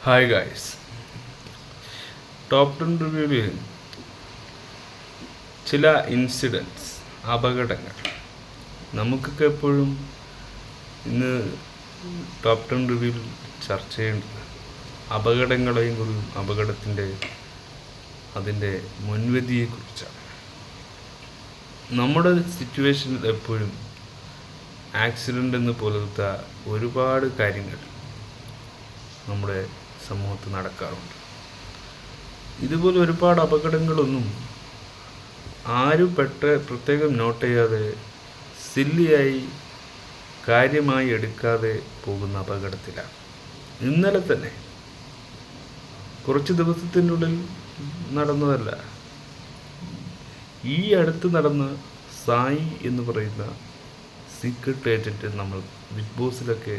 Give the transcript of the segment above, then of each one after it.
Hi guys top ten റിവ്യൂവിൽ ചില incidents അപകടങ്ങൾ. നമുക്കൊക്കെ എപ്പോഴും ഇന്ന് ടോപ്പ് ടെൻ റിവ്യൂവിൽ ചർച്ച ചെയ്യേണ്ടത് അപകടങ്ങളെയും കുറിച്ചും അപകടത്തിന്റെ അതിന്റെ മുൻവിധിയെക്കുറിച്ചാണ്. നമ്മുടെ സിറ്റുവേഷനിൽ എപ്പോഴും ആക്സിഡന്റ് എന്ന് പോലത്തെ ഒരുപാട് കാര്യങ്ങൾ നമ്മുടെ സമൂഹത്ത് നടക്കാറുണ്ട്. ഇതുപോലെ ഒരുപാട് അപകടങ്ങളൊന്നും ആരും പെട്ട പ്രത്യേകം നോട്ട് ചെയ്യാതെ സില്ലിയായി കാര്യമായി എടുക്കാതെ പോകുന്ന അപകടത്തിലാണ്. ഇന്നലെ തന്നെ കുറച്ച് ദിവസത്തിനുള്ളിൽ നടന്നതല്ല. ഈ അടുത്ത് നടന്ന സായി എന്ന് പറയുന്ന സീക്രട്ട് ഏജന്റ് നമ്മൾ ബിഗ് ബോസിലൊക്കെ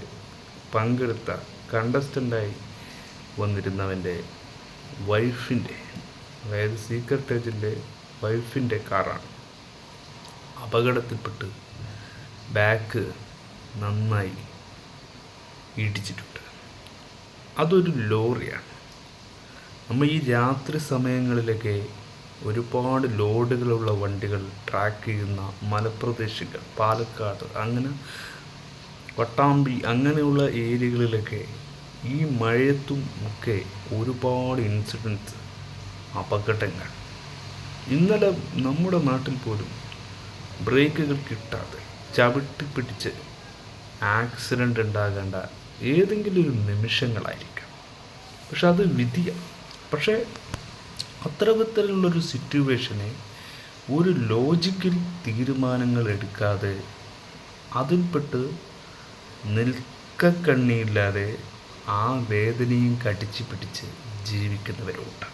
പങ്കെടുത്ത കണ്ടസ്റ്റന്റായി വന്നിരുന്നവന്റെ വൈഫിന്റെ അതായത് സീക്രട്ട് ഏജന്റെ വൈഫിന്റെ കാറാണ് അപകടത്തിൽപ്പെട്ട് ബാക്ക് നന്നായി ഇടിച്ചിട്ടുണ്ട്. അതൊരു ലോറിയാണ്. നമ്മൾ ഈ രാത്രി സമയങ്ങളിലൊക്കെ ഒരുപാട് ലോഡുകളുള്ള വണ്ടികൾ ട്രാക്ക് ചെയ്യുന്ന മലപ്രദേശികൾ പാലക്കാട് അങ്ങനെ പട്ടാമ്പി അങ്ങനെയുള്ള ഏരിയകളിലൊക്കെ ഈ മഴയത്തും ഒക്കെ ഒരുപാട് ഇൻസിഡൻസ് അപകടങ്ങൾ. ഇന്നലെ നമ്മുടെ നാട്ടിൽ പോലും ബ്രേക്കുകൾ കിട്ടാതെ ചവിട്ടി പിടിച്ച് ആക്സിഡന്റ് ഉണ്ടാകേണ്ട ഏതെങ്കിലും ഒരു നിമിഷങ്ങളായിരിക്കാം. പക്ഷെ അത് വിധിയാണ് പക്ഷേ അത്തരത്തിലുള്ളൊരു സിറ്റുവേഷനെ ഒരു ലോജിക്കൽ തീരുമാനങ്ങൾ എടുക്കാതെ അതിൽപ്പെട്ട് നിൽക്കക്കണ്ണിയില്ലാതെ ആ വേദനയും കടിച്ചു പിടിച്ച് ജീവിക്കുന്നവരുണ്ട്.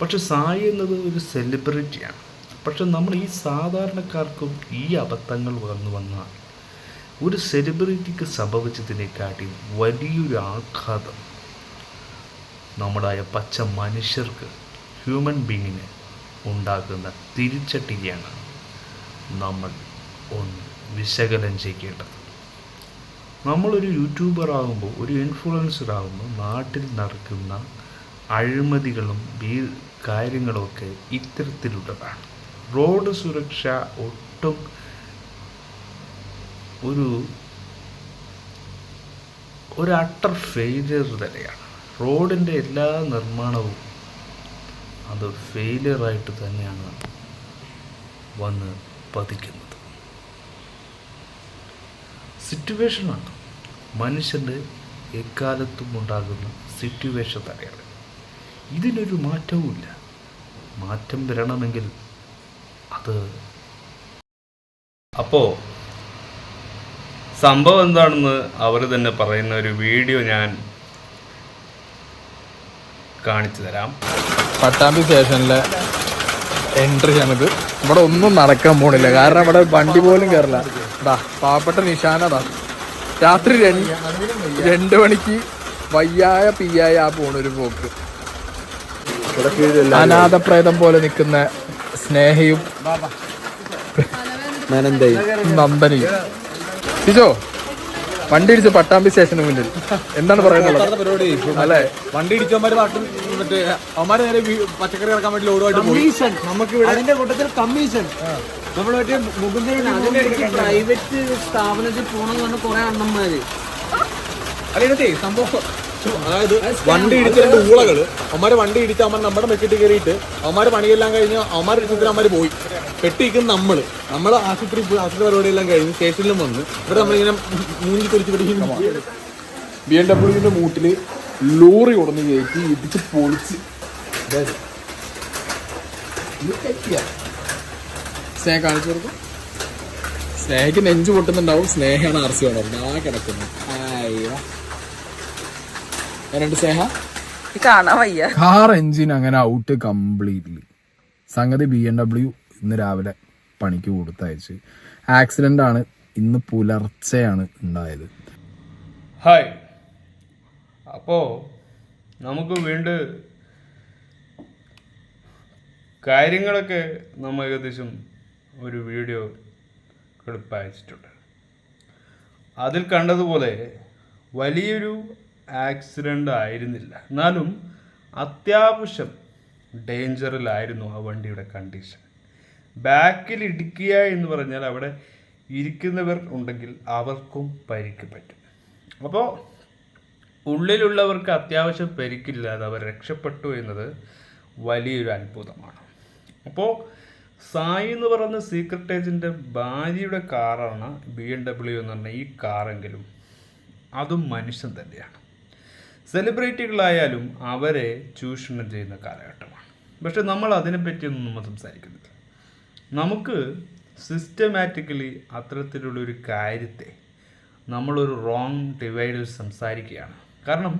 പക്ഷെ സായി എന്നത് ഒരു സെലിബ്രിറ്റിയാണ് പക്ഷെ നമ്മൾ ഈ സാധാരണക്കാർക്കും ഈ അബദ്ധങ്ങൾ വന്നു വന്നാൽ ഒരു സെലിബ്രിറ്റിക്ക് സംഭവിച്ചതിനെക്കാട്ടി വലിയൊരു ആഘാതം നമ്മുടായ പച്ച മനുഷ്യർക്ക് ഹ്യൂമൻ ബീങ്ങിന് ഉണ്ടാക്കുന്ന തിരിച്ചട്ടിയാണ് നമ്മൾ ഒന്ന് വിശകലനം ചെയ്യേണ്ടത്. നമ്മളൊരു യൂട്യൂബർ ആകുമ്പോൾ ഒരു ഇൻഫ്ലുവൻസർ ആകുമ്പോൾ നാട്ടിൽ നടക്കുന്ന അഴിമതികളും ഈ കാര്യങ്ങളുമൊക്കെ ഇത്തരത്തിലുള്ളതാണ്. റോഡ് സുരക്ഷ ഒട്ടും ഒരു ഒരു അട്ടർ ഫെയിലിയർ തന്നെയാണ്. റോഡിന്റെ എല്ലാ നിർമ്മാണവും അത് ഫെയിലിയറായിട്ട് തന്നെയാണ് വന്ന് പതിക്കുന്നത്. സിറ്റുവേഷനാണ് മനുഷ്യന്റെ എക്കാലത്തും ഉണ്ടാകുന്ന സിറ്റുവേഷൻ തന്നെയാണ്. ഇതിനൊരു മാറ്റവുമില്ല. മാറ്റം വരണമെങ്കിൽ അത് അപ്പോൾ സംഭവം എന്താണെന്ന് അവർ തന്നെ പറയുന്ന ഒരു വീഡിയോ ഞാൻ കാണിച്ചു തരാം പട്ടാമ്പി സ്റ്റേഷനിലെ എൻട്രി ആണിത്. ഇവിടെ ഒന്നും നടക്കാൻ പോണില്ല. കാരണം ഇവിടെ വണ്ടി പോലും കയറില്ല ഇതാ പാവപ്പെട്ട നിഷാനതാ രാത്രി രണ്ട് രണ്ട് മണിക്ക് വയ്യായ പിയായ ആ പോണൊരു പോക്ക്. അനാഥപ്രേതം പോലെ നിൽക്കുന്ന സ്നേഹയും നന്ദനയും. ടിജോ വണ്ടി ഇടിച്ച് പട്ടാമ്പി സ്റ്റേഷന് മുന്നിൽ. എന്താണ് പറയുന്നത് പരിപാടി. അല്ലേ? വണ്ടി ഇടിച്ചവന്മാര് പാട്ടും എന്നിട്ട് അവന്മാര് നേരെ വീ- പച്ചക്കറി ഇറക്കാൻ വേണ്ടി ലോഡുമായിട്ട് പോയി. കമ്മീഷൻ. നമുക്ക് അതിന്റെ കൂട്ടത്തിൽ കമ്മീഷൻ. നമ്മൾ മറ്റേ മുകുന്ദൻ അതിനിടയ്ക്ക് പ്രൈവറ്റ് സ്ഥാപനത്തിൽ പോണെന്ന് പറഞ്ഞ കുറെ അണ്ണന്മാര്. അല്ല ഇതിനകത്തെ സംഭവം അതായത് വണ്ടി ഇടിച്ച രണ്ട് ഊളകൾ. അവന്മാര് വണ്ടി ഇടിച്ച് അവന്മാർ നമ്മുടെ മെക്കിട്ട് കയറിയിട്ട് അവന്മാര് പണിയെല്ലാം കഴിഞ്ഞ് അവന്മാർ ഇടിച്ചതിൽ അവന്മാര് പോയി. പെട്ടിരിക്കുന്ന നമ്മൾ നമ്മൾ ആശുപത്രി പോയി ആശുപത്രി പരിപാടിയെല്ലാം കഴിഞ്ഞ് സ്റ്റേഷനിലും വന്ന് ഇവിടെ നമ്മളിങ്ങനെ മൂഞ്ഞി കുറിച്ച് പിടിക്കുന്നു ബി എം ഡബ്ല്യുവിന്റെ മൂട്ടിൽ ലോറി ഉടഞ്ഞ് കയറ്റി ഇടിച്ച് പൊളിച്ച്. സ്നേഹ കാണിച്ചു കൊടുക്കും. സ്നേഹയ്ക്ക് നെഞ്ചു പൊട്ടുന്നുണ്ടാവും. സ്നേഹയാണ് ആർ സി ഓണർ ആ കിടക്കുന്നു അയ്യോ എന്നുണ്ട് സ്നേഹ. കാണാൻ വയ്യ. കാർ എഞ്ചിൻ അങ്ങനെ ഔട്ട് കംപ്ലീറ്റ്ലി സംഗതി ബി എം ഡബ്ല്യു ഇന്ന് രാവിലെ പണിക്ക് കൊടുത്തയച്ച്. ആക്സിഡന്റ് ആണ്. ഇന്ന് പുലർച്ചെയാണ് ഉണ്ടായത്. ഹായ് അപ്പോൾ നമുക്ക് വീണ്ടും കാര്യങ്ങളൊക്കെ നമ്മൾ ഏകദേശം ഒരു വീഡിയോ ക്ലിപ്പ് അയച്ചിട്ടുണ്ട്. അതിൽ കണ്ടതുപോലെ വലിയൊരു ആക്സിഡന്റ് ആയിരുന്നില്ല. എന്നാലും അത്യാവശ്യം ഡേഞ്ചറിലായിരുന്നു ആ വണ്ടിയുടെ കണ്ടീഷൻ ബാക്കിൽ ഇടിക്കുക എന്ന് പറഞ്ഞാൽ അവിടെ ഇരിക്കുന്നവർ ഉണ്ടെങ്കിൽ അവർക്കും പരിക്ക് പറ്റും. അപ്പോൾ ഉള്ളിലുള്ളവർക്ക് അത്യാവശ്യം പരിക്കില്ലാതെ അവർ രക്ഷപ്പെട്ടു എന്നത് വലിയൊരു അത്ഭുതമാണ്. അപ്പോൾ സായി എന്ന് പറയുന്ന സീക്രട്ട് ഏജന്റെ ഭാര്യയുടെ കാറാണ് ബി എം ഡബ്ല്യു എന്ന് പറഞ്ഞ ഈ കാറെങ്കിലും അതും മനുഷ്യൻ തന്നെയാണ്. സെലിബ്രിറ്റികളായാലും അവരെ ചൂഷണം ചെയ്യുന്ന കാലഘട്ടമാണ്. പക്ഷെ നമ്മൾ അതിനെപ്പറ്റിയൊന്നും നമ്മൾ സംസാരിക്കുന്നില്ല. നമുക്ക് സിസ്റ്റമാറ്റിക്കലി അത്തരത്തിലുള്ളൊരു കാര്യത്തെ നമ്മളൊരു റോങ് ഡിവൈഡിൽ സംസാരിക്കുകയാണ്. കാരണം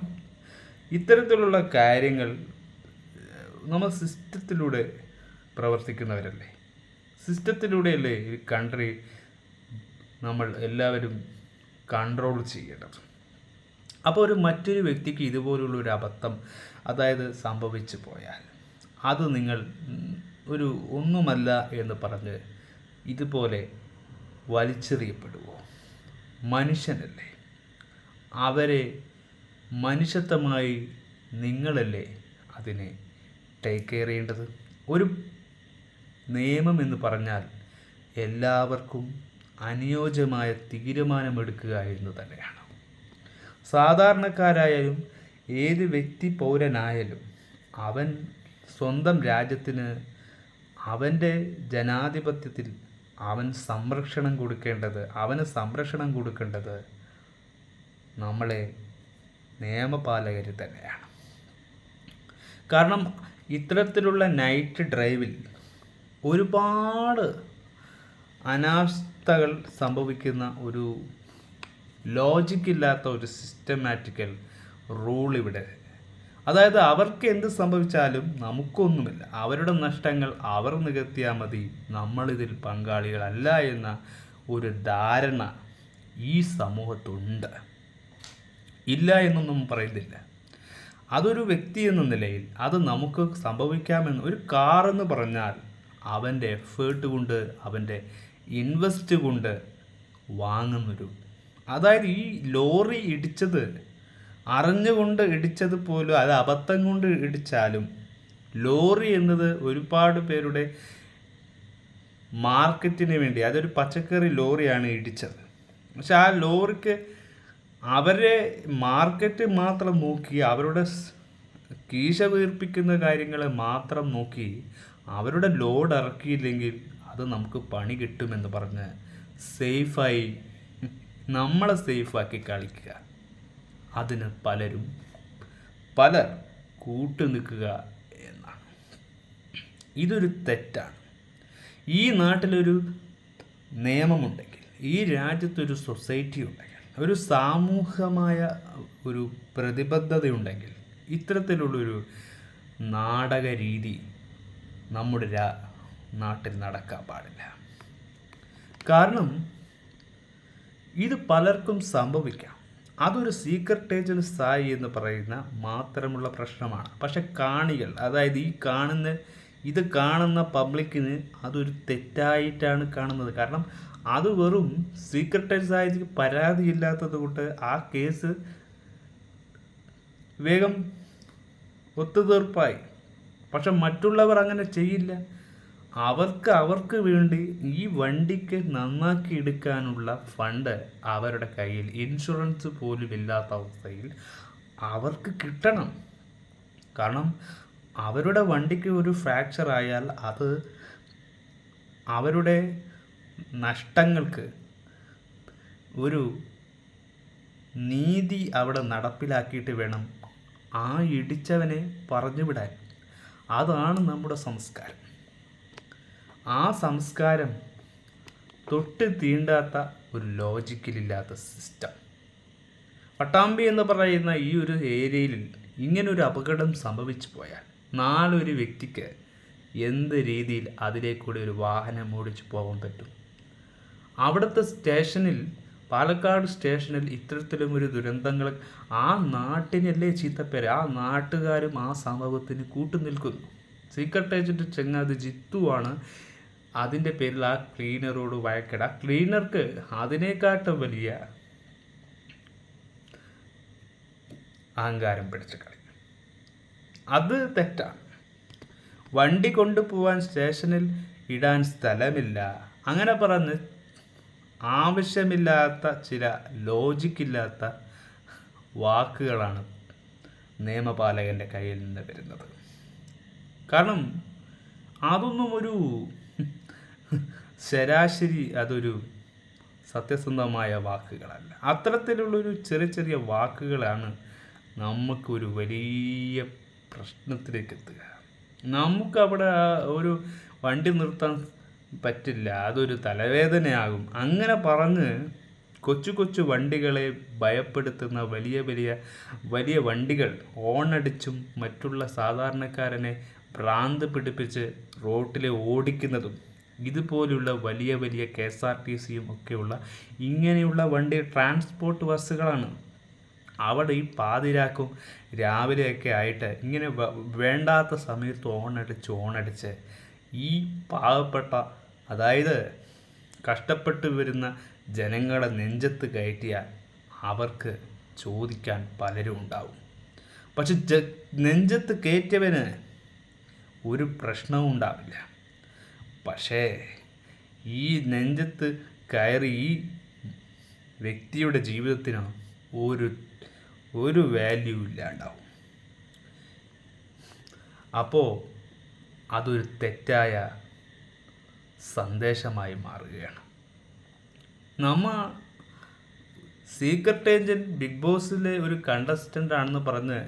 ഇത്തരത്തിലുള്ള കാര്യങ്ങൾ നമ്മൾ സിസ്റ്റത്തിലൂടെ പ്രവർത്തിക്കുന്നവരല്ലേ? സിസ്റ്റത്തിലൂടെയല്ലേ ഈ കൺട്രി നമ്മൾ എല്ലാവരും കൺട്രോൾ ചെയ്യേണ്ടത്? അപ്പോൾ ഒരു മറ്റൊരു വ്യക്തിക്ക് ഇതുപോലുള്ള ഒരു അബദ്ധം അതായത് സംഭവിച്ചു പോയാൽ അത് നിങ്ങൾ ഒരു ഒന്നുമല്ല എന്ന് പറഞ്ഞ് ഇതുപോലെ വലിച്ചെറിയപ്പെടുമോ മനുഷ്യനല്ലേ? അവരെ മനുഷ്യത്വമായി നിങ്ങളല്ലേ അതിനെ ടേക്ക് കെയർ ചെയ്യേണ്ടത്? ഒരു നിയമം എന്ന് പറഞ്ഞാൽ എല്ലാവർക്കും അനുയോജ്യമായ തീരുമാനമെടുക്കുക എന്ന് തന്നെയാണ്. സാധാരണക്കാരായാലും ഏത് വ്യക്തി പൗരനായാലും അവൻ സ്വന്തം രാജ്യത്തിന് അവന്റെ ജനാധിപത്യത്തിൽ അവൻ സംരക്ഷണം കൊടുക്കേണ്ടത് അവന് സംരക്ഷണം കൊടുക്കേണ്ടത് നമ്മളെ നിയമപാലകർ തന്നെയാണ്. കാരണം ഇത്തരത്തിലുള്ള നൈറ്റ് ഡ്രൈവിൽ ഒരുപാട് അനാസ്ഥകൾ സംഭവിക്കുന്ന ഒരു ലോജിക്കില്ലാത്ത ഒരു സിസ്റ്റമാറ്റിക്കൽ റൂൾ ഇവിടെ അതായത് അവർക്ക് എന്ത് സംഭവിച്ചാലും നമുക്കൊന്നുമില്ല. അവരുടെ നഷ്ടങ്ങൾ അവർ നികത്തിയാൽ മതി. നമ്മളിതിൽ പങ്കാളികളല്ല എന്ന ഒരു ധാരണ ഈ സമൂഹത്തുണ്ട്. ഇല്ല എന്നൊന്നും പറയുന്നില്ല. അതൊരു വ്യക്തി എന്ന നിലയിൽ അത് നമുക്ക് സംഭവിക്കാമെന്ന് ഒരു കാർ എന്ന് പറഞ്ഞാൽ അവന്റെ എഫേർട്ട് കൊണ്ട് അവന്റെ ഇൻവെസ്റ്റ് കൊണ്ട് വാങ്ങുന്നൊരു അതായത് ഈ ലോറി ഇടിച്ചത് അറിഞ്ഞുകൊണ്ട് ഇടിച്ചത് പോലും അത് അബദ്ധം കൊണ്ട് ഇടിച്ചാലും ലോറി എന്നത് ഒരുപാട് പേരുടെ മാർക്കറ്റിന് വേണ്ടി അതൊരു പച്ചക്കറി ലോറിയാണ് ഇടിച്ചത്. പക്ഷെ ആ ലോറിക്ക് അവരെ മാർക്കറ്റ് മാത്രം നോക്കി അവരുടെ കീശ വീർപ്പിക്കുന്ന കാര്യങ്ങൾ മാത്രം നോക്കി അവരുടെ ലോഡ് ഇറക്കിയില്ലെങ്കിൽ അത് നമുക്ക് പണി കിട്ടുമെന്ന് പറഞ്ഞ് സേഫായി നമ്മളെ സേഫാക്കി കളിക്കുക. അതിന് പലരും പലർ കൂട്ടു നിൽക്കുക എന്നാണ്. ഇതൊരു തെറ്റാണ്. ഈ നാട്ടിലൊരു നിയമമുണ്ടെങ്കിൽ ഈ രാജ്യത്തൊരു സൊസൈറ്റി ഉണ്ടെങ്കിൽ ഒരു സാമൂഹമായ ഒരു പ്രതിബദ്ധതയുണ്ടെങ്കിൽ ഇത്തരത്തിലുള്ളൊരു നാടക രീതി നമ്മുടെ രാ നാട്ടിൽ നടക്കാൻ പാടില്ല. കാരണം ഇത് പലർക്കും സംഭവിക്കാം. അതൊരു സീക്രട്ട് ഏജന്റ് സായി എന്ന് പറയുന്ന മാത്രമുള്ള പ്രശ്നമാണ്. പക്ഷെ കാണികൾ അതായത് ഈ കാണുന്ന ഇത് കാണുന്ന പബ്ലിക്കിന് അതൊരു തെറ്റായിട്ടാണ് കാണുന്നത്. കാരണം അത് വെറും സീക്രട്ട് ഏജന്റ് സായിക്ക് പരാതിയില്ലാത്തത് കൊണ്ട് ആ കേസ് വേഗം ഒത്തുതീർപ്പായി. പക്ഷെ മറ്റുള്ളവർ അങ്ങനെ ചെയ്യില്ല. അവർക്ക് അവർക്ക് വേണ്ടി ഈ വണ്ടിക്ക് നന്നാക്കി എടുക്കാനുള്ള ഫണ്ട് അവരുടെ കയ്യിൽ ഇൻഷുറൻസ് പോലും ഇല്ലാത്ത അവസ്ഥയിൽ അവർക്ക് കിട്ടണം. കാരണം അവരുടെ വണ്ടിക്ക് ഒരു ഫ്രാക്ചർ ആയാൽ അത് അവരുടെ നഷ്ടങ്ങൾക്ക് ഒരു നീതി അവിടെ നടപ്പിലാക്കിയിട്ട് വേണം ആ ഇടിച്ചവനെ പറഞ്ഞുവിടാൻ. അതാണ് നമ്മുടെ സംസ്കാരം. ആ സംസ്കാരം തൊട്ട് തീണ്ടാത്ത ഒരു ലോജിക്കലില്ലാത്ത സിസ്റ്റം. പട്ടാമ്പി എന്ന് പറയുന്ന ഈ ഒരു ഏരിയയിൽ ഇങ്ങനൊരു അപകടം സംഭവിച്ചു പോയാൽ നാലൊരു വ്യക്തിക്ക് എന്ത് രീതിയിൽ അതിലേക്കൂടി ഒരു വാഹനം ഓടിച്ചു പോകാൻ പറ്റും? അവിടുത്തെ സ്റ്റേഷനിൽ പാലക്കാട് സ്റ്റേഷനിൽ ഇത്തരത്തിലും ഒരു ദുരന്തങ്ങൾ ആ നാട്ടിനല്ലേ ചീത്തപ്പേര്? ആ നാട്ടുകാരും ആ സംഭവത്തിന് കൂട്ടുനിൽക്കുന്നു. സീക്രട്ട് ഏജന്റ് ചെങ്ങാതി ജിത്തുവാണ് അതിന്റെ പേരിൽ ആ ക്ലീനറോട് വഴക്കിട. ക്ലീനർക്ക് അതിനേക്കാട്ടും വലിയ അഹങ്കാരം പിടിച്ച കളി. അത് തെറ്റാണ് വണ്ടി കൊണ്ടുപോവാൻ സ്റ്റേഷനിൽ ഇടാൻ സ്ഥലമില്ല. അങ്ങനെ പറഞ്ഞ് ആവശ്യമില്ലാത്ത ചില ലോജിക്കില്ലാത്ത വാക്കുകളാണ് നിയമപാലകന്റെ കയ്യിൽ നിന്ന് വരുന്നത്. കാരണം അതൊന്നും ഒരു ശരാശരി അതൊരു സത്യസന്ധമായ വാക്കുകളല്ല. അത്തരത്തിലുള്ളൊരു ചെറിയ ചെറിയ വാക്കുകളാണ് നമുക്കൊരു വലിയ പ്രശ്നത്തിലേക്ക് എത്തുക നമുക്കവിടെ ഒരു വണ്ടി നിർത്താൻ പറ്റില്ല അതൊരു തലവേദനയാകും. അങ്ങനെ പറഞ്ഞ് കൊച്ചു കൊച്ചു വണ്ടികളെ ഭയപ്പെടുത്തുന്ന വലിയ വലിയ വലിയ വണ്ടികൾ ഓണടിച്ചും മറ്റുള്ള സാധാരണക്കാരനെ ഭ്രാന്ത് പിടിപ്പിച്ച് റോട്ടിലെ ഓടിക്കുന്നതും ഇതുപോലുള്ള വലിയ വലിയ കെ എസ് ആർ ടി സിയും ഒക്കെയുള്ള ഇങ്ങനെയുള്ള വണ്ടി ട്രാൻസ്പോർട്ട് ബസ്സുകളാണ്. അവിടെ ഈ പാതിരാക്കും രാവിലെയൊക്കെ ആയിട്ട് ഇങ്ങനെ വേണ്ടാത്ത സമയത്ത് ഓണടിച്ച് ഓണടിച്ച് ഈ പാവപ്പെട്ട അതായത് കഷ്ടപ്പെട്ട് വരുന്ന ജനങ്ങളെ നെഞ്ചത്ത് കയറ്റിയാൽ അവർക്ക് ചോദിക്കാൻ പലരും ഉണ്ടാവും. പക്ഷെ നെഞ്ചത്ത് കയറ്റിയവന് ഒരു പ്രശ്നവും ഉണ്ടാവില്ല. പക്ഷേ ഈ നെഞ്ചത്ത് കയറി ഈ വ്യക്തിയുടെ ജീവിതത്തിന് ഒരു ഒരു വാല്യൂ ഇല്ലാണ്ടാവും. അപ്പോൾ അതൊരു തെറ്റായ സന്ദേശമായി മാറുകയാണ്. നമ്മ സീക്രട്ട് ഏജന്റ് ബിഗ് ബോസിലെ ഒരു കണ്ടസ്റ്റന്റ് ആണെന്ന് പറഞ്ഞ്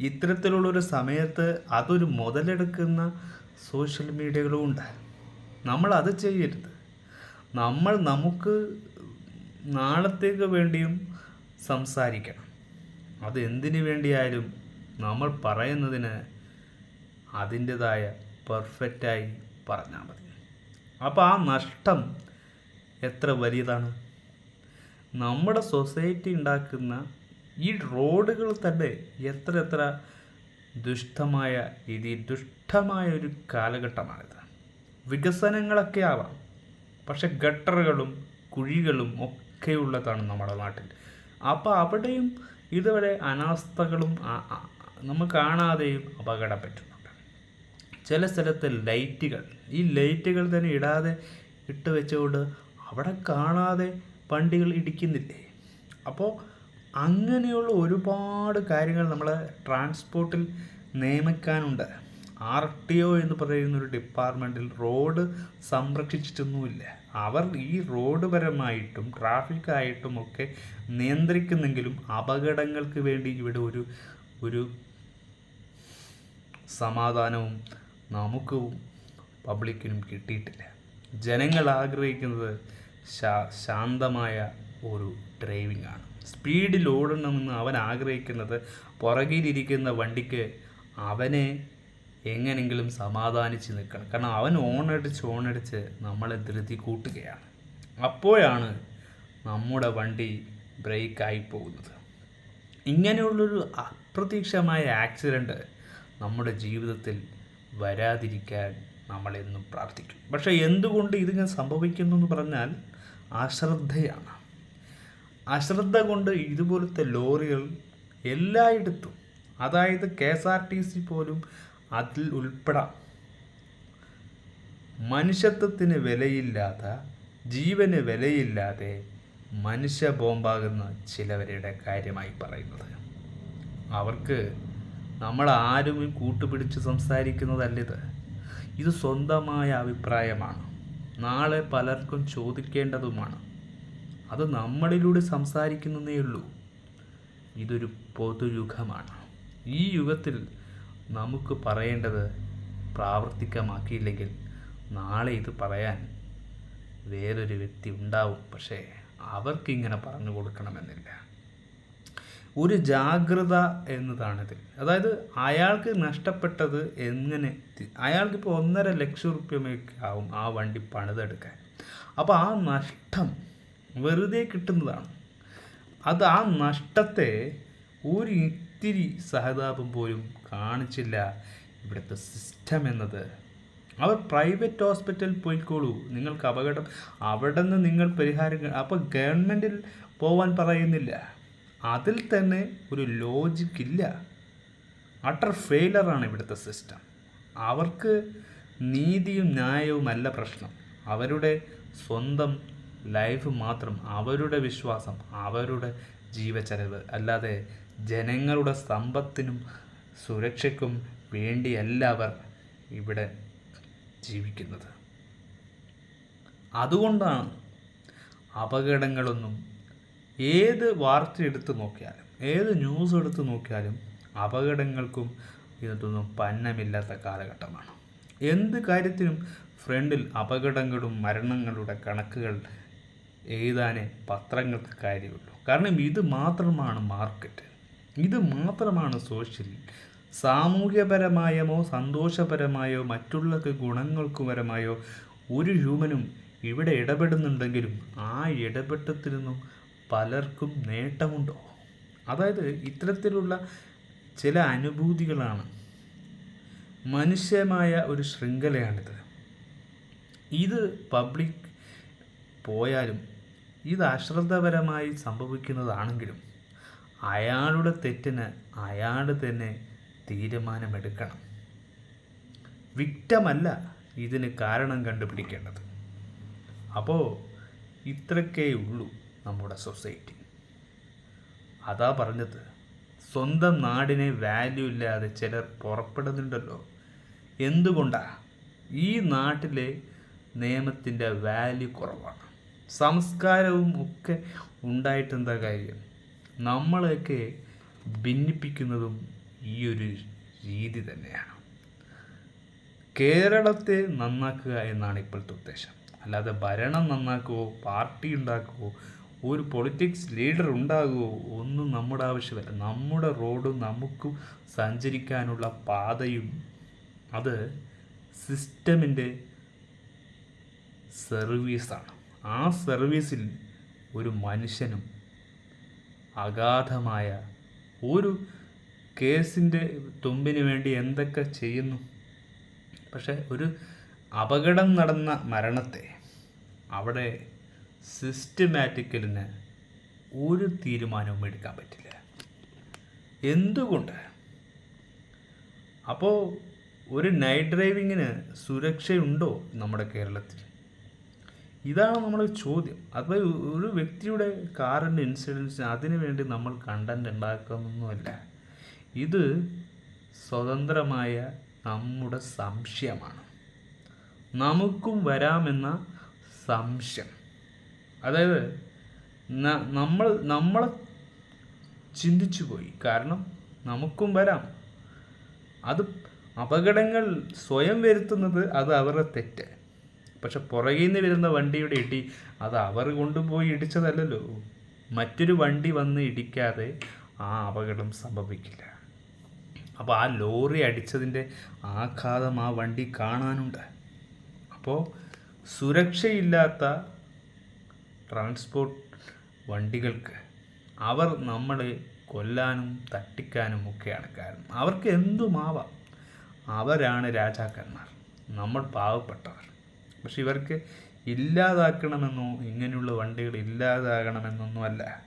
ഇത്തരത്തിലുള്ളൊരു സമയത്ത് അതൊരു മുതലെടുക്കുന്ന സോഷ്യൽ മീഡിയകളും ഉണ്ട്. നമ്മൾ അത് ചെയ്യരുത്. നമ്മൾ നമുക്ക് നാളത്തേക്ക് വേണ്ടിയും സംസാരിക്കണം. അത് എന്തിനു വേണ്ടിയായാലും നമ്മൾ പറയുന്നതിന് അതിന്റെതായ പെർഫെക്റ്റായി പറഞ്ഞാൽ മതി. അപ്പോൾ ആ നഷ്ടം എത്ര വലിയതാണ്? നമ്മുടെ സൊസൈറ്റി ഉണ്ടാക്കുന്ന ഈ റോഡുകൾ തന്നെ എത്ര എത്ര ദുഷ്ടമായ രീതിയിൽ ദുഷ്ടമായ ഒരു കാലഘട്ടമാണിത്. വികസനങ്ങളൊക്കെ ആവാം. പക്ഷെ ഗട്ടറുകളും കുഴികളും ഒക്കെയുള്ളതാണ് നമ്മുടെ നാട്ടിൽ. അപ്പോൾ അവിടെയും ഇതുവരെ അനാസ്ഥകളും നമ്മൾ കാണാതെയും അപകടം പറ്റുന്നുണ്ട് ചില സ്ഥലത്ത് ലൈറ്റുകൾ ഈ ലൈറ്റുകൾ തന്നെ ഇടാതെ ഇട്ട് വെച്ചുകൊണ്ട് അവിടെ കാണാതെ വണ്ടികൾ ഇടിക്കുന്നില്ലേ? അപ്പോൾ അങ്ങനെയുള്ള ഒരുപാട് കാര്യങ്ങൾ നമ്മൾ ട്രാൻസ്പോർട്ടിൽ നിയമിക്കാനുണ്ട്. ആർ ടി ഒ എന്ന് പറയുന്ന ഒരു ഡിപ്പാർട്ട്മെന്റിൽ റോഡ് സംരക്ഷിച്ചിട്ടൊന്നുമില്ല. അവർ ഈ റോഡ് പരമായിട്ടും ട്രാഫിക്കായിട്ടും ഒക്കെ നിയന്ത്രിക്കുന്നെങ്കിലും അപകടങ്ങൾക്ക് വേണ്ടി ഇവിടെ ഒരു ഒരു സമാധാനവും നമുക്ക് പബ്ലിക്കിനും കിട്ടിയിട്ടില്ല. ജനങ്ങൾ ആഗ്രഹിക്കുന്നത് ശാന്തമായ ഒരു ഡ്രൈവിംഗ് ആണ്. സ്പീഡിൽ ഓടണമെന്ന് അവൻ ആഗ്രഹിക്കുന്നത് പുറകിലിരിക്കുന്ന വണ്ടിക്ക് അവനെ എങ്ങനെങ്കിലും സമാധാനിച്ച് നിൽക്കണം. കാരണം അവൻ ഓണടിച്ച് ഓണടിച്ച് നമ്മളെ ധൃതി കൂട്ടുകയാണ്. അപ്പോഴാണ് നമ്മുടെ വണ്ടി ബ്രേക്കായി പോകുന്നത്. ഇങ്ങനെയുള്ളൊരു അപ്രതീക്ഷമായ ആക്സിഡന്റ് നമ്മുടെ ജീവിതത്തിൽ വരാതിരിക്കാൻ നമ്മളെന്നും പ്രാർത്ഥിക്കും. പക്ഷേ എന്തുകൊണ്ട് ഇതിങ്ങനെ സംഭവിക്കുന്നു എന്ന് പറഞ്ഞാൽ അശ്രദ്ധയാണ്. അശ്രദ്ധ കൊണ്ട് ഇതുപോലത്തെ ലോറികൾ എല്ലായിടത്തും അതായത് K S R T C പോലും അതിൽ ഉൾപ്പെടാം. മനുഷ്യത്വത്തിന് വിലയില്ലാത്ത ജീവന് വിലയില്ലാതെ മനുഷ്യ ബോംബാകുന്ന ചിലവരുടെ കാര്യമായി പറയുന്നത്. അവർക്ക് നമ്മൾ ആരും കൂട്ടുപിടിച്ച് സംസാരിക്കുന്നതല്ലിത് ഇത് സ്വന്തമായ അഭിപ്രായമാണ്. നാളെ പലർക്കും ചോദിക്കേണ്ടതുമാണ്. അത് നമ്മളിലൂടെ സംസാരിക്കുന്നതേ ഉള്ളൂ. ഇതൊരു പൊതുയുഗമാണ്. ഈ യുഗത്തിൽ നമുക്ക് പറയേണ്ടത് പ്രാവർത്തികമാക്കിയില്ലെങ്കിൽ നാളെ ഇത് പറയാൻ വേറൊരു വ്യക്തി ഉണ്ടാവും. പക്ഷേ അവർക്കിങ്ങനെ പറഞ്ഞു കൊടുക്കണമെന്നില്ല. ഒരു ജാഗ്രത എന്നതാണിത് അതായത് അയാൾക്ക് നഷ്ടപ്പെട്ടത് എങ്ങനെ അയാൾക്കിപ്പോൾ ഒന്നര ലക്ഷം റുപ്യമൊക്കെ ആവും ആ വണ്ടി പണിതെടുക്കാൻ. അപ്പോൾ ആ നഷ്ടം വെറുതെ കിട്ടുന്നതാണ്. അത് ആ നഷ്ടത്തെ ഒരു ഇത്തിരി സഹതാപം പോലും കാണിച്ചില്ല. ഇവിടുത്തെ സിസ്റ്റം എന്നത്. അവർ പ്രൈവറ്റ് ഹോസ്പിറ്റലിൽ പോയിക്കോളൂ. നിങ്ങൾക്ക് അപകടം അവിടെ നിന്ന് നിങ്ങൾ പരിഹാരം അപ്പോൾ ഗവൺമെന്റിൽ പോവാൻ പറയുന്നില്ല. അതിൽ തന്നെ ഒരു ലോജിക്ക് ഇല്ല. അട്ടർ ഫെയിലറാണ് ഇവിടുത്തെ സിസ്റ്റം അവർക്ക് നീതിയും ന്യായവും അല്ല പ്രശ്നം. അവരുടെ സ്വന്തം ലൈഫ് മാത്രം അവരുടെ വിശ്വാസം അവരുടെ ജീവചെലവ് അല്ലാതെ ജനങ്ങളുടെ സമ്പത്തിനും സുരക്ഷയ്ക്കും വേണ്ടിയല്ല അവർ ഇവിടെ ജീവിക്കുന്നത്. അതുകൊണ്ടാണ് അപകടങ്ങളൊന്നും ഏത് വാർത്ത എടുത്ത് നോക്കിയാലും ഏത് ന്യൂസ് എടുത്ത് നോക്കിയാലും അപകടങ്ങൾക്കും ഇതൊന്നും പന്നമില്ലാത്ത കാലഘട്ടമാണ്. എന്ത് കാര്യത്തിനും ഫ്രണ്ടിൽ അപകടങ്ങളും മരണങ്ങളുടെ കണക്കുകൾ എഴുതാനേ പത്രങ്ങൾക്ക് കാര്യമുള്ളൂ. കാരണം ഇത് മാത്രമാണ് മാർക്കറ്റ്. ഇത് മാത്രമാണ് സോഷ്യൽ സാമൂഹ്യപരമായമോ സന്തോഷപരമായോ മറ്റുള്ള ഗുണങ്ങൾക്കുപരമായോ ഒരു ഹ്യൂമനും ഇവിടെ ഇടപെടുന്നുണ്ടെങ്കിലും ആ ഇടപെട്ടത്തിൽ നിന്നും പലർക്കും നേട്ടമുണ്ടോ? അതായത് ഇത്തരത്തിലുള്ള ചില അനുഭൂതികളാണ് മനുഷ്യമായ ഒരു ശൃംഖലയാണിത്. ഇത് പബ്ലിക് പോയാലും ഇത് അശ്രദ്ധപരമായി സംഭവിക്കുന്നതാണെങ്കിലും അയാളുടെ തെറ്റിന് അയാൾ തന്നെ തീരുമാനമെടുക്കണം. വിക്റ്റമല്ല ഇതിന് കാരണം കണ്ടുപിടിക്കേണ്ടത്. അപ്പോൾ ഇത്രക്കേ ഉള്ളൂ നമ്മുടെ സൊസൈറ്റി. അതാ പറഞ്ഞത് സ്വന്തം നാടിനെ വാല്യൂ ഇല്ലാതെ ചിലർ പുറപ്പെടുന്നുണ്ടല്ലോ. എന്തുകൊണ്ടാ? ഈ നാട്ടിലെ നിയമത്തിന്റെ വാല്യൂ കുറവാണ്. സംസ്കാരവും ഒക്കെ ഉണ്ടായിട്ടെന്താ കാര്യം? നമ്മളെയൊക്കെ ഭിന്നിപ്പിക്കുന്നതും ഈ ഒരു രീതി തന്നെയാണ്. കേരളത്തെ നന്നാക്കുക എന്നാണ് ഇപ്പോഴത്തെ ഉദ്ദേശം. അല്ലാതെ ഭരണം നന്നാക്കുവോ പാർട്ടി ഉണ്ടാക്കുവോ ഒരു പൊളിറ്റിക്സ് ലീഡർ ഉണ്ടാകുമോ ഒന്നും നമ്മുടെ ആവശ്യമല്ല. നമ്മുടെ റോഡ് നമുക്ക് സഞ്ചരിക്കാനുള്ള പാതയും അത് സിസ്റ്റമിന്റെ സർവീസാണ് ആ സർവീസിൽ ഒരു മനുഷ്യനും അഗാധമായ ഒരു കേസിന്റെ തുമ്പിന് വേണ്ടി എന്തൊക്കെ ചെയ്യുന്നു? പക്ഷെ ഒരു അപകടം നടന്ന മരണത്തെ അവിടെ സിസ്റ്റമാറ്റിക്കലിന് ഒരു തീരുമാനവും എടുക്കാൻ പറ്റില്ല. എന്തുകൊണ്ട്? അപ്പോൾ ഒരു നൈറ്റ് ഡ്രൈവിങ്ങിന് സുരക്ഷയുണ്ടോ നമ്മുടെ കേരളത്തിൽ? ഇതാണ് നമ്മുടെ ചോദ്യം. അത് ഒരു വ്യക്തിയുടെ കാറിന്റെ ഇൻസിഡൻസിന് അതിനു വേണ്ടി നമ്മൾ കണ്ടന്റ് ഉണ്ടാക്കുന്നൊന്നുമല്ല. ഇത് സ്വതന്ത്രമായ നമ്മുടെ സംശയമാണ്. നമുക്കും വരാമെന്ന സംശയം. അതായത് നമ്മൾ നമ്മൾ ചിന്തിച്ചു പോയി കാരണം നമുക്കും വരാം. അത് അപകടങ്ങൾ സ്വയം വരുത്തുന്നത് അത് അവരുടെ തെറ്റ്. പക്ഷെ പുറകിൽ നിന്ന് വരുന്ന വണ്ടിയുടെ ഇടി അത് അവർ കൊണ്ടുപോയി ഇടിച്ചതല്ലല്ലോ. മറ്റൊരു വണ്ടി വന്ന് ഇടിക്കാതെ ആ അപകടം സംഭവിക്കില്ല. അപ്പോൾ ആ ലോറി അടിച്ചതിന്റെ ആഘാതം ആ വണ്ടി കാണാനുണ്ട്. അപ്പോൾ സുരക്ഷയില്ലാത്ത ട്രാൻസ്പോർട്ട് വണ്ടികൾക്ക് അവർ നമ്മളെ കൊല്ലാനും തട്ടിക്കാനും ഒക്കെയാണ് കാരണം. അവർക്ക് എന്തുമാവാം? അവരാണ് രാജാക്കന്മാർ. നമ്മൾ പാവപ്പെട്ടവർ. പക്ഷെ ഇവർക്ക് ഇല്ലാതാക്കണമെന്നോ ഇങ്ങനെയുള്ള വണ്ടികൾ ഇല്ലാതാകണമെന്നൊന്നുമല്ല.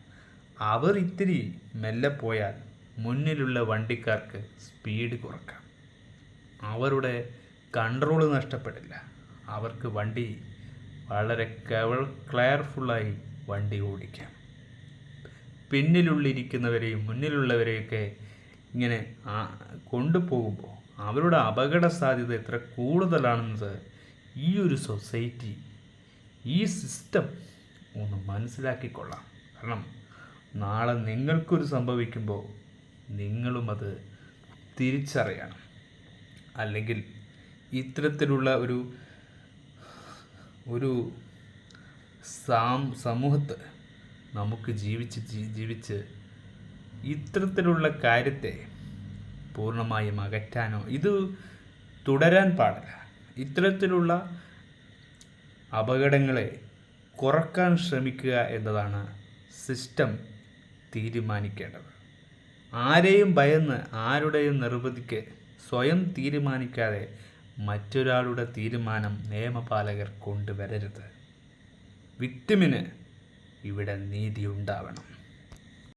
അവർ ഇത്തിരി മെല്ലെ പോയാൽ മുന്നിലുള്ള വണ്ടിക്കാർക്ക് സ്പീഡ് കുറക്കാം. അവരുടെ കൺട്രോൾ നഷ്ടപ്പെടില്ല. അവർക്ക് വണ്ടി വളരെ കവൾ ക്ലെയർഫുള്ളായി വണ്ടി ഓടിക്കാം. പിന്നിലുള്ളിരിക്കുന്നവരെയും മുന്നിലുള്ളവരെയൊക്കെ ഇങ്ങനെ കൊണ്ടുപോകുമ്പോൾ അവരുടെ അപകട സാധ്യത എത്ര കൂടുതലാണെന്നത് ഈ ഒരു സൊസൈറ്റി ഈ സിസ്റ്റം ഒന്ന് മനസ്സിലാക്കിക്കൊള്ളാം. കാരണം നാളെ നിങ്ങൾക്കൊരു സംഭവിക്കുമ്പോൾ നിങ്ങളും അത് തിരിച്ചറിയണം. അല്ലെങ്കിൽ ഇത്തരത്തിലുള്ള ഒരു ഒരു സാം സമൂഹത്ത് നമുക്ക് ജീവിച്ച് ജീവിച്ച് ഇത്തരത്തിലുള്ള കാര്യത്തെ പൂർണമായും അകറ്റാനോ ഇത് തുടരാൻ പാടില്ല. ഇത്തരത്തിലുള്ള അപകടങ്ങളെ കുറയ്ക്കാൻ ശ്രമിക്കുക എന്നതാണ് സിസ്റ്റം തീരുമാനിക്കേണ്ടത്. ആരെയും ഭയന്ന് ആരുടെയും നിർവൃതിക്ക് സ്വയം തീരുമാനിക്കാതെ മറ്റൊരാളുടെ തീരുമാനം നിയമപാലകർ കൊണ്ടുവരരുത്. വിക്ടിമിന് ഇവിടെ നീതി ഉണ്ടാവണം